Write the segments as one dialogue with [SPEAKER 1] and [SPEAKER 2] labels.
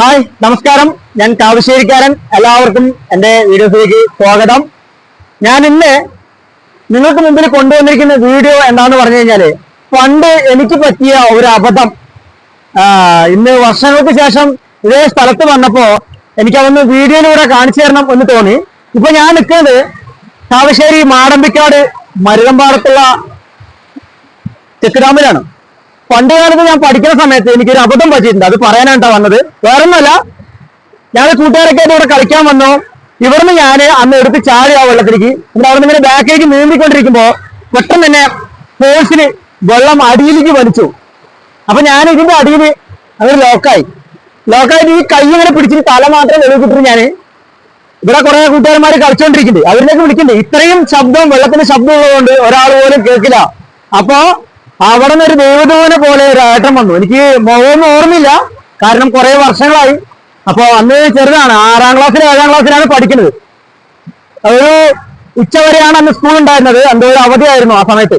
[SPEAKER 1] Hi നമസ്കാരം. ഞാൻ കാവശ്ശേരിക്കാരൻ. എല്ലാവർക്കും എന്റെ വീഡിയോസിലേക്ക് സ്വാഗതം. ഞാൻ ഇന്ന് നിങ്ങൾക്ക് മുമ്പിൽ കൊണ്ടുവന്നിരിക്കുന്ന വീഡിയോ എന്താന്ന് പറഞ്ഞു കഴിഞ്ഞാൽ പണ്ട് എനിക്ക് പറ്റിയ ഒരു അബദ്ധം. ഇന്ന് വർഷങ്ങൾക്ക് ശേഷം ഇതേ സ്ഥലത്ത് വന്നപ്പോ എനിക്കതൊന്ന് വീഡിയോയിലൂടെ കാണിച്ചു തരണം എന്ന് തോന്നി. ഇപ്പൊ ഞാൻ നിൽക്കുന്നത് കാവശ്ശേരി മാടമ്പിക്കാട് മരുതമ്പാടത്തുള്ള ചെക്ക് ഡാമിലാണ്. പണ്ട് കാലത്ത് ഞാൻ പഠിക്കുന്ന സമയത്ത് എനിക്ക് ഒരു അബദ്ധം പറ്റിയിട്ടുണ്ട്. അത് പറയാനായിട്ടാ വന്നത്. വേറൊന്നുമല്ല ഞാൻ കൂട്ടുകാരൊക്കെ ഇവിടെ കളിക്കാൻ വന്നു. ഇവിടുന്ന് ഞാൻ അന്ന് എടുത്ത് ചാടി ആ വെള്ളത്തിലേക്ക്. എന്നിട്ട് അവിടെ ഇങ്ങനെ ബാക്കിലേക്ക് നീന്തിക്കൊണ്ടിരിക്കുമ്പോ പെട്ടെന്ന് തന്നെ ഫോഴ്സിന് വെള്ളം അടിയിലേക്ക് വലിച്ചു. അപ്പൊ ഞാൻ ഇതിന്റെ അടിയിൽ അങ്ങനെ ലോക്കായി ലോക്കായിട്ട് ഈ കൈ ഇങ്ങനെ പിടിച്ചിട്ട് തല മാത്രം വെളിവിട്ടിട്ട് ഞാൻ ഇവിടെ കുറെ കൂട്ടുകാരന്മാർ കളിച്ചോണ്ടിരിക്കുന്നുണ്ട്. അവരിലേക്ക് വിളിക്കുന്നുണ്ട്. ഇത്രയും ശബ്ദം വെള്ളത്തിന്റെ ശബ്ദം ഉള്ളതുകൊണ്ട് ഒരാൾ പോലും കേൾക്കില്ല. അപ്പോ അവിടെ നിന്ന് ഒരു ദേവദൂനെ പോലെ ഒരു ഏട്ടം വന്നു. എനിക്ക് മുഖമൊന്നും ഓർമ്മയില്ല. കാരണം കുറെ വർഷങ്ങളായി. അപ്പൊ അന്ന് ചെറുതാണ്. ആറാം ക്ലാസ്സിൽ ഏഴാം ക്ലാസ്സിലാണ് പഠിക്കുന്നത്. ഒരു ഉച്ചവരെയാണ് അന്ന് സ്കൂൾ ഉണ്ടായിരുന്നത്. എന്തോ ഒരു അവധിയായിരുന്നു ആ സമയത്ത്.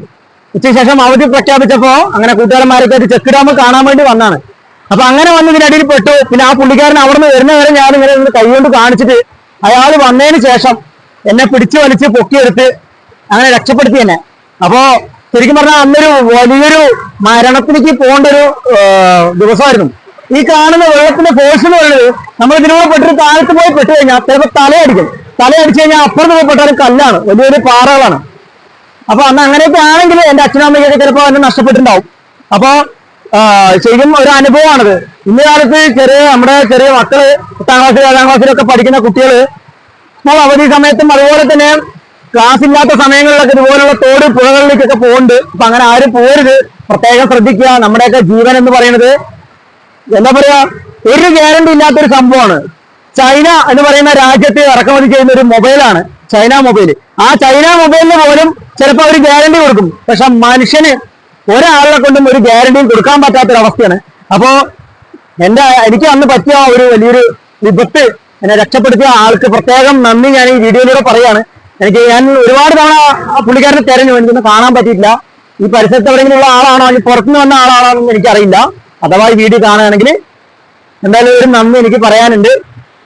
[SPEAKER 1] ഉച്ചയ്ക്ക് ശേഷം അവധി പ്രഖ്യാപിച്ചപ്പോ അങ്ങനെ കൂട്ടുകാരന്മാരൊക്കെ ഒരു ചെക്ക് ഡാം കാണാൻ വേണ്ടി വന്നാണ്. അപ്പൊ അങ്ങനെ വന്ന് ഇതിനടിയിൽ പെട്ടു. പിന്നെ ആ പുള്ളിക്കാരൻ അവിടെ നിന്ന് വരുന്ന വരെ ഞാൻ ഇങ്ങനെ കൈകൊണ്ട് കാണിച്ചിട്ട് അയാൾ വന്നതിന് ശേഷം എന്നെ പിടിച്ചു വലിച്ച് പൊക്കിയെടുത്ത് അങ്ങനെ രക്ഷപ്പെടുത്തി എന്നെ. അപ്പോ ശരിക്കും പറഞ്ഞാൽ അന്നൊരു വലിയൊരു മരണത്തിലേക്ക് പോകേണ്ട ഒരു ദിവസമായിരുന്നു. ഈ കാണുന്ന വെള്ളത്തിന്റെ ഫോഴ്സ് എന്ന് പറയുന്നത് നമ്മൾ ഇതിനോട് പെട്ടിട്ട് താഴത്ത് പോയി പെട്ട് കഴിഞ്ഞാൽ ചിലപ്പോൾ തലയടിക്കും. തലയടിച്ചു കഴിഞ്ഞാൽ അപ്പുറത്ത് പോയി പെട്ടാലും കല്ലാണ്. വലിയൊരു വലിയ പാറകളാണ്. അപ്പൊ അന്ന് അങ്ങനെയൊക്കെ ആണെങ്കിൽ എന്റെ അച്ഛനമ്മയ്ക്കൊക്കെ ചിലപ്പോൾ എന്നെ നഷ്ടപ്പെട്ടിട്ടുണ്ടാവും. അപ്പൊ ശരിക്കും ഒരു അനുഭവമാണത്. ഇന്ന കാലത്ത് ചെറിയ നമ്മുടെ ചെറിയ മക്കൾ പത്താം ക്ലാസ്സിൽ ഏഴാം ക്ലാസ്സിലൊക്കെ പഠിക്കുന്ന കുട്ടികൾ സ്കൂൾ അവധി സമയത്തും അതുപോലെ തന്നെ ക്ലാസ് ഇല്ലാത്ത സമയങ്ങളിലൊക്കെ ഇതുപോലുള്ള തോട് പുഴകളിലേക്കൊക്കെ പോകുന്നുണ്ട് അപ്പൊ അങ്ങനെ ആരും പോരുത്. പ്രത്യേകം ശ്രദ്ധിക്കുക. നമ്മുടെയൊക്കെ ജീവൻ എന്ന് പറയുന്നത് എന്താ പറയാ? ഒരു ഗ്യാരണ്ടി ഇല്ലാത്ത ഒരു സംഭവമാണ്. ചൈന എന്ന് പറയുന്ന രാജ്യത്തെ ഇറക്കുമതി ചെയ്യുന്ന ഒരു മൊബൈലാണ് ചൈന മൊബൈൽ ആ ചൈന മൊബൈലിന് പോലും ചിലപ്പോൾ അവർ ഗ്യാരണ്ടി കൊടുക്കും. പക്ഷെ മനുഷ്യന് ഒരാളെ കൊണ്ടും ഒരു ഗ്യാരണ്ടിയും കൊടുക്കാൻ പറ്റാത്തൊരവസ്ഥയാണ്. അപ്പോ എന്റെ എനിക്ക് അന്ന് പറ്റിയ ഒരു വലിയൊരു വിപത്ത് എന്നെ രക്ഷപ്പെടുത്തിയ ആൾക്ക് പ്രത്യേകം നന്ദി ഞാൻ ഈ വീഡിയോയിലൂടെ പറയാണ്. എനിക്ക് ഞാൻ ഒരുപാട് തവണ പുള്ളിക്കാരനെ തെരഞ്ഞു. എനിക്കൊന്നും കാണാൻ പറ്റിയില്ല ഈ പരിസരത്ത് എവിടെയെങ്കിലും ഉള്ള ആളാണോ? അല്ലെങ്കിൽ പുറത്തുനിന്ന് വന്ന ആളാണോ എന്ന് എനിക്കറിയില്ല. അഥവാ ഈ വീഡിയോ കാണുകയാണെങ്കിൽ എന്തായാലും ഒരു നന്ദി എനിക്ക് പറയാനുണ്ട്.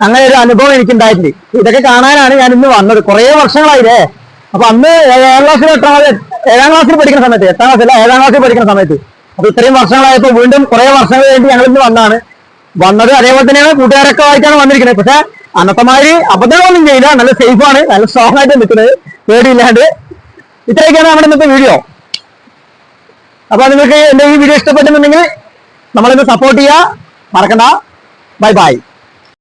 [SPEAKER 1] അങ്ങനെ ഒരു അനുഭവം എനിക്ക് ഉണ്ടായിട്ടുണ്ട് ഇതൊക്കെ കാണാനാണ് ഞാൻ ഇന്ന് വന്നത്. കുറേ വർഷങ്ങളായില്ലേ? അപ്പൊ അന്ന് ഏഴാം ക്ലാസ്സിൽ എട്ടാം ഏഴാം ക്ലാസ്സിൽ പഠിക്കുന്ന സമയത്ത് എട്ടാം ക്ലാസ്സിൽ ഏഴാം ക്ലാസ്സിൽ പഠിക്കുന്ന സമയത്ത്. അപ്പൊ ഇത്രയും വർഷങ്ങളായപ്പോൾ വീണ്ടും കുറെ വർഷങ്ങൾ കഴിഞ്ഞിട്ട് ഞങ്ങൾ ഇന്ന് വന്നാണ് വന്നത് അതേപോലെ തന്നെയാണ് കൂട്ടുകാരൊക്കെ ആയിട്ടാണ് വന്നിരിക്കുന്നത്. പക്ഷെ അന്നത്തെ മാതിരി അബദ്ധങ്ങളൊന്നും ചെയ്യില്ല. നല്ല സേഫ് ആണ്. നല്ല സ്ട്രോങ് ആയിട്ട് നിൽക്കുന്നത്. പേടിയില്ലാണ്ട്. ഇത്രയൊക്കെയാണ് നമ്മുടെ ഇന്നത്തെ വീഡിയോ അപ്പൊ നിങ്ങൾക്ക് എന്റെ ഈ വീഡിയോ ഇഷ്ടപ്പെട്ടിട്ടുണ്ടെങ്കിൽ നമ്മളിന്ന് സപ്പോർട്ട് ചെയ്യുക. മറക്കണ്ട. Bye bye